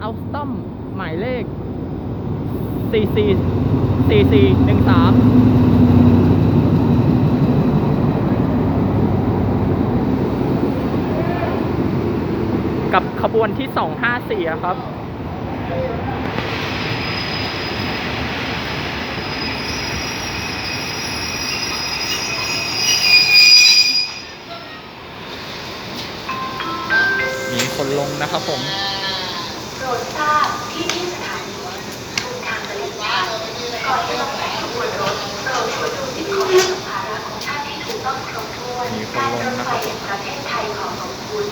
เอัลสตอมหมายเลข CC CC หนึ่งสามกับขบวนที่ 254 ครับมีคนลงนะครับผม รดทราบที่นี่สถานีทุนทางตลิ่งชันก่อนที่จะแสขบวนรถโปรดช่วยดูสิ่งของและสัมภาระของท่านที่ถูกต้องครบถ้วนการรถไฟแห่งประเทศไทยขอขอบคุณ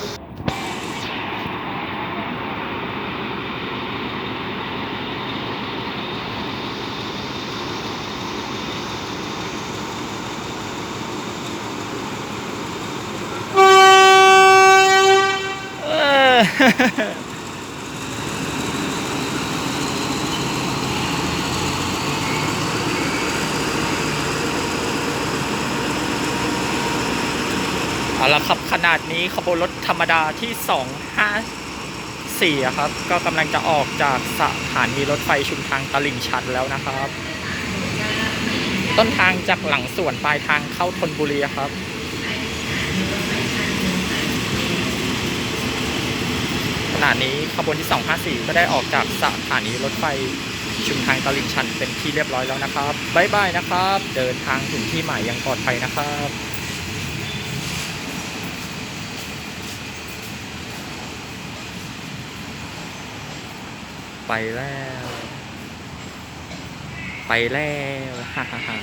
เอาละครับขนาดนี้ขบวนรถธรรมดาที่ 254 ครับ ก็กำลังจะออกจากสถานีรถไฟชุมทางตลิ่งชันแล้วนะครับ ต้นทางจากหลังสวนปลายทางเข้าธนบุรีครับขณะนี้ขบวนที่ 254 ก็ได้ออกจากสถานีรถไฟชุมทางตลิ่งชันเป็นที่เรียบร้อยแล้วนะครับบ๊ายบายนะครับ เดินทางถึงที่หมายอย่างปลอดภัยนะครับ ไปแล้ว ไปแล้วฮ่าฮ่าฮ่า